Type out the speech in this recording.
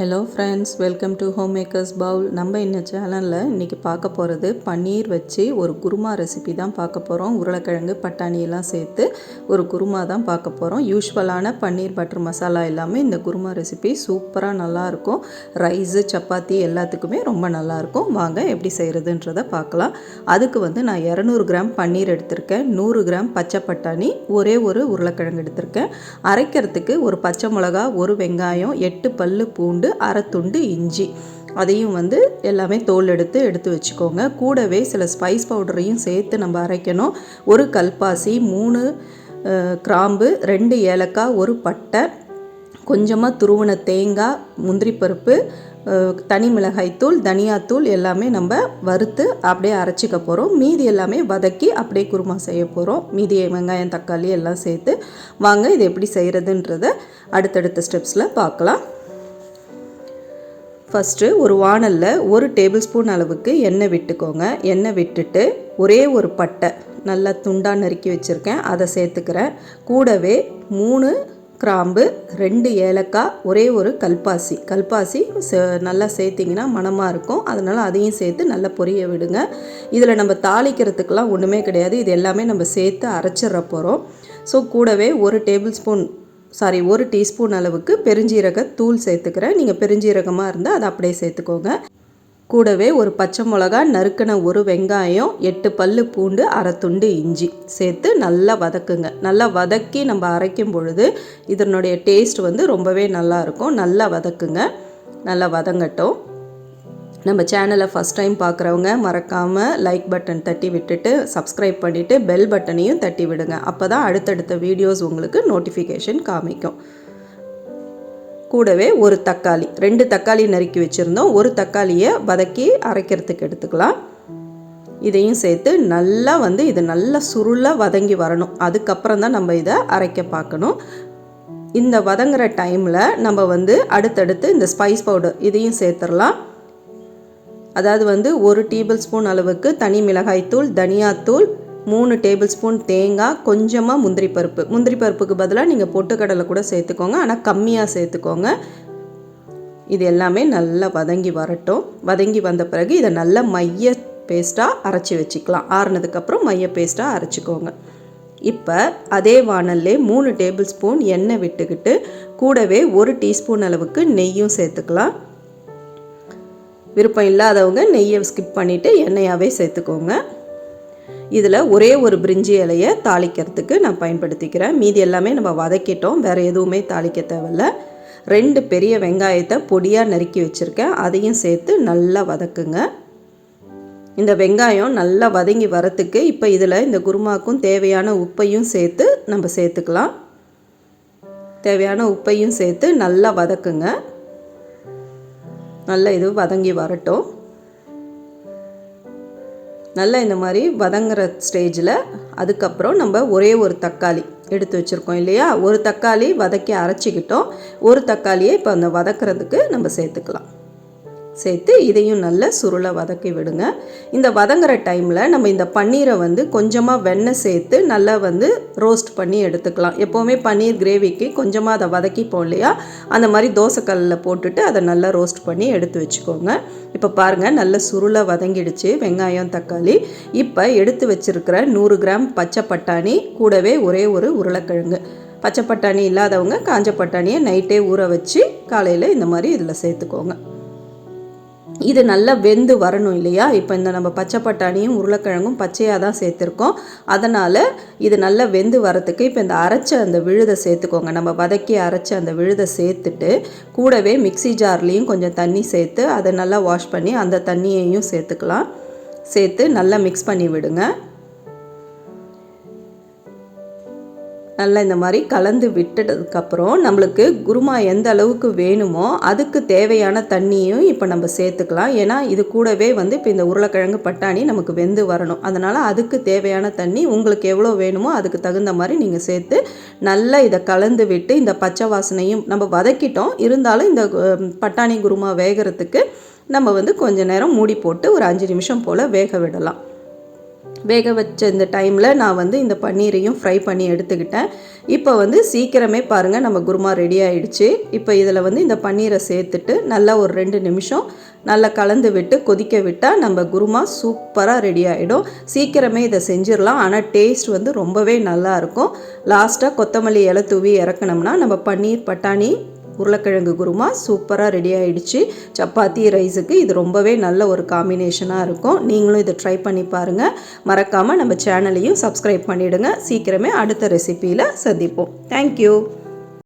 Hello friends welcome to home makers bowl நம்ம இந்த சேனலில் இன்றைக்கி பார்க்க போகிறது பன்னீர் வச்சு ஒரு குருமா ரெசிபி தான் பார்க்க போகிறோம் உருளைக்கிழங்கு பட்டாணியெல்லாம் சேர்த்து ஒரு குருமா தான் பார்க்க போகிறோம் யூஸ்வலான பன்னீர் பட்டர் மசாலா எல்லாமே இந்த குருமா ரெசிபி சூப்பராக நல்லாயிருக்கும் ரைஸு சப்பாத்தி எல்லாத்துக்குமே ரொம்ப நல்லாயிருக்கும் வாங்க எப்படி செய்கிறதுன்றதை பார்க்கலாம். அதுக்கு வந்து நான் இரநூறு கிராம் பன்னீர் எடுத்திருக்கேன். நூறு கிராம் பச்சை பட்டாணி ஒரே ஒரு உருளைக்கிழங்கு எடுத்திருக்கேன். அரைக்கிறதுக்கு ஒரு பச்சை மிளகா ஒரு வெங்காயம் எட்டு பல்லு பூண்டு அரை துண்டு இஞ்சி. அதையும் வந்து எல்லாமே தோல் எடுத்து எடுத்து வச்சுக்கோங்க. கூடவே சில ஸ்பைஸ் பவுடரையும் சேர்த்து நம்ம அரைக்கணும். ஒரு கல்பாசி மூணு கிராம்பு ரெண்டு ஏலக்காய் ஒரு பட்டை கொஞ்சமாக துருவன தேங்காய் முந்திரி பருப்பு தனி மிளகாய்த்தூள் தனியாத்தூள் எல்லாமே நம்ம வறுத்து அப்படியே அரைச்சிக்க போகிறோம் மீதி எல்லாமே வதக்கி அப்படியே குருமா செய்ய போகிறோம் மீதி வெங்காயம் தக்காளி எல்லாம் சேர்த்து. வாங்க இது எப்படி செய்கிறதுன்றத அடுத்தடுத்த ஸ்டெப்ஸில் பார்க்கலாம். ஃபஸ்ட்டு ஒரு வாணலில் ஒரு டேபிள் ஸ்பூன் அளவுக்கு எண்ணெய் விட்டுக்கோங்க. எண்ணெய் விட்டுட்டு ஒரே ஒரு பட்டை நல்லா துண்டாக நறுக்கி வச்சுருக்கேன். அதை சேர்த்துக்கிறேன். கூடவே மூணு கிராம்பு ரெண்டு ஏலக்காய் ஒரே ஒரு கல்பாசி. கல்பாசி சே- நல்லா சேர்த்திங்கன்னா மணமாக இருக்கும். அதனால் அதையும் சேர்த்து நல்லா பொரிய விடுங்க. இதில் நம்ம தாளிக்கிறதுக்கெலாம் ஒன்றுமே கிடையாது. இது எல்லாமே நம்ம சேர்த்து அரைச்சிட போகிறோம் ஸோ கூடவே ஒரு டேபிள் ஸ்பூன் சாரி ஒரு டீஸ்பூன் அளவுக்கு பெருஞ்சீரக தூள் சேர்த்துக்கிறேன். நீங்கள் பெருஞ்சீரகமாக இருந்தால் அதை அப்படியே சேர்த்துக்கோங்க. கூடவே ஒரு பச்சை மிளகா நறுக்கின ஒரு வெங்காயம் எட்டு பல்லு பூண்டு அரை துண்டு இஞ்சி சேர்த்து நல்லா வதக்குங்க. நல்லா வதக்கி நம்ம அரைக்கும் பொழுது இதனுடைய டேஸ்ட் வந்து ரொம்பவே நல்லாயிருக்கும் நல்லா வதக்குங்க. நல்லா வதங்கட்டும். நம்ம சேனலை ஃபஸ்ட் டைம் பார்க்குறவங்க மறக்காமல் லைக் பட்டன் தட்டி விட்டுட்டு சப்ஸ்கிரைப் பண்ணிவிட்டு பெல் பட்டனையும் தட்டி விடுங்க. அப்போ தான் அடுத்தடுத்த வீடியோஸ் உங்களுக்கு நோட்டிஃபிகேஷன் காமிக்கும். கூடவே ஒரு தக்காளி ரெண்டு தக்காளி நறுக்கி வச்சுருந்தோம். ஒரு தக்காளியை வதக்கி அரைக்கிறதுக்கு எடுத்துக்கலாம். இதையும் சேர்த்து நல்லா வந்து இது நல்லா சுருளாக வதங்கி வரணும். அதுக்கப்புறம் தான் நம்ம இதை அரைக்க பார்க்கணும். இந்த வதங்குற டைமில் நம்ம வந்து அடுத்தடுத்து இந்த ஸ்பைஸ் பவுடர் இதையும் சேர்த்துடலாம். அதாவது வந்து ஒரு டேபிள் ஸ்பூன் அளவுக்கு தனி மிளகாய்த்தூள் தனியாத்தூள் மூணு டேபிள் ஸ்பூன் தேங்காய் கொஞ்சமாக முந்திரி பருப்பு. முந்திரி பருப்புக்கு பதிலாக நீங்கள் பொட்டுக்கடலை கூட சேர்த்துக்கோங்க. ஆனால் கம்மியாக சேர்த்துக்கோங்க. இது எல்லாமே நல்லா வதங்கி வரட்டும். வதங்கி வந்த பிறகு இதை நல்லா மைய பேஸ்ட்டாக அரைச்சி வச்சுக்கலாம். ஆறுனதுக்கப்புறம் மைய பேஸ்ட்டாக அரைச்சிக்கோங்க. இப்போ அதே வாணல்லே மூணு டேபிள் ஸ்பூன் எண்ணெய் விட்டுக்கிட்டு கூடவே ஒரு டீஸ்பூன் அளவுக்கு நெய்யும் சேர்த்துக்கலாம். விருப்பம் இல்லாதவங்க நெய்யை ஸ்கிப் பண்ணிவிட்டு எண்ணெயாகவே சேர்த்துக்கோங்க. இதில் ஒரே ஒரு பிரிஞ்சி இலையை தாளிக்கிறதுக்கு நான் பயன்படுத்திக்கிறேன். மீதி எல்லாமே நம்ம வதக்கிட்டோம். வேறு எதுவுமே தாளிக்க தேவையில்ல. ரெண்டு பெரிய வெங்காயத்தை பொடியாக நறுக்கி வச்சுருக்கேன். அதையும் சேர்த்து நல்லா வதக்குங்க. இந்த வெங்காயம் நல்லா வதங்கி வரத்துக்கு இப்போ இதில் இந்த குருமாக்கும் தேவையான உப்பையும் சேர்த்து நம்ம சேர்த்துக்கலாம். தேவையான உப்பையும் சேர்த்து நல்லா வதக்குங்க. நல்லா இது வதங்கி வரட்டும். நல்லா இந்த மாதிரி வதங்குற ஸ்டேஜில் அதுக்கப்புறம் நம்ம ஒரே ஒரு தக்காளி எடுத்து வச்சுருக்கோம் இல்லையா? ஒரு தக்காளி வதக்கி அரைச்சிக்கிட்டோம். ஒரு தக்காளியை இப்போ அந்த வதக்குறதுக்கு நம்ம சேர்த்துக்கலாம். சேர்த்து இதையும் நல்லா சுருளை வதக்கி விடுங்க. இந்த வதங்குற டைமில் நம்ம இந்த பன்னீரை வந்து கொஞ்சமாக வெண்ணெய் சேர்த்து நல்லா வந்து ரோஸ்ட் பண்ணி எடுத்துக்கலாம். எப்போவுமே பன்னீர் கிரேவிக்கு கொஞ்சமாக அதை வதக்கிப்போம் இல்லையா? அந்த மாதிரி தோசைக்கல்லில் போட்டுட்டு அதை நல்லா ரோஸ்ட் பண்ணி எடுத்து வச்சுக்கோங்க. இப்போ பாருங்கள் நல்ல சுருளை வதங்கிடுச்சு வெங்காயம் தக்காளி. இப்போ எடுத்து வச்சிருக்கிற நூறு கிராம் பச்சை பட்டாணி கூடவே ஒரே ஒரு உருளைக்கிழங்கு. பச்சை பட்டாணி இல்லாதவங்க காஞ்ச பட்டாணியை நைட்டே ஊற வச்சு காலையில் இந்த மாதிரி இதில் சேர்த்துக்கோங்க. இது நல்லா வெந்து வரணும் இல்லையா? இப்போ இந்த நம்ம பச்சை பட்டாணியும் உருளைக்கிழங்கும் பச்சையாக தான் சேர்த்துருக்கோம். அதனால் இது நல்லா வெந்து வரத்துக்கு இப்போ இந்த அரைச்ச அந்த விழுதை சேர்த்துக்கோங்க. நம்ம வதக்கி அரைச்ச அந்த விழுதை சேர்த்துட்டு கூடவே மிக்ஸி ஜார்லேயும் கொஞ்சம் தண்ணி சேர்த்து அதை நல்லா வாஷ் பண்ணி அந்த தண்ணியையும் சேர்த்துக்கலாம். சேர்த்து நல்லா மிக்ஸ் பண்ணி விடுங்க. நல்லா இந்த மாதிரி கலந்து விட்டுட்டதுக்கப்புறம் நம்மளுக்கு குருமா எந்த அளவுக்கு வேணுமோ அதுக்கு தேவையான தண்ணியும் இப்போ நம்ம சேர்த்துக்கலாம். ஏன்னா இது கூடவே வந்து இப்போ இந்த உருளைக்கிழங்கு பட்டாணி நமக்கு வெந்து வரணும். அதனால் அதுக்கு தேவையான தண்ணி உங்களுக்கு எவ்வளோ வேணுமோ அதுக்கு தகுந்த மாதிரி நீங்கள் சேர்த்து நல்லா இதை கலந்து விட்டு இந்த பச்சை வாசனையும் நம்ம வதக்கிட்டோம். இருந்தாலும் இந்த பட்டாணி குருமா வேகிறதுக்கு நம்ம வந்து கொஞ்ச நேரம் மூடி போட்டு ஒரு அஞ்சு நிமிஷம் போல் வேக விடலாம். வேக வச்ச இந்த டைமில் நான் வந்து இந்த பன்னீரையும் ஃப்ரை பண்ணி எடுத்துக்கிட்டேன். இப்போ வந்து சீக்கிரமே பாருங்கள் நம்ம குருமா ரெடி ஆகிடுச்சு இப்போ இதில் வந்து இந்த பன்னீரை சேர்த்துட்டு நல்லா ஒரு ரெண்டு நிமிஷம் நல்லா கலந்து விட்டு கொதிக்க விட்டால் நம்ம குருமா சூப்பராக ரெடி ஆகிடும் சீக்கிரமே இதை செஞ்சிடலாம். ஆனால் டேஸ்ட் வந்து ரொம்பவே நல்லா இருக்கும். லாஸ்ட்டாக கொத்தமல்லி இலை தூவி இறக்கணும்னா நம்ம பன்னீர் பட்டாணி உருளைக்கிழங்கு குருமா சூப்பராக ரெடி ஆயிடுச்சு. சப்பாத்தி ரைஸுக்கு இது ரொம்பவே நல்ல ஒரு காம்பினேஷனாக இருக்கும். நீங்களும் இதை ட்ரை பண்ணி பாருங்கள் மறக்காமல் நம்ம சேனலையும் சப்ஸ்கிரைப் பண்ணிவிடுங்க சீக்கிரமே அடுத்த ரெசிப்பியில் சந்திப்போம். தேங்க்யூ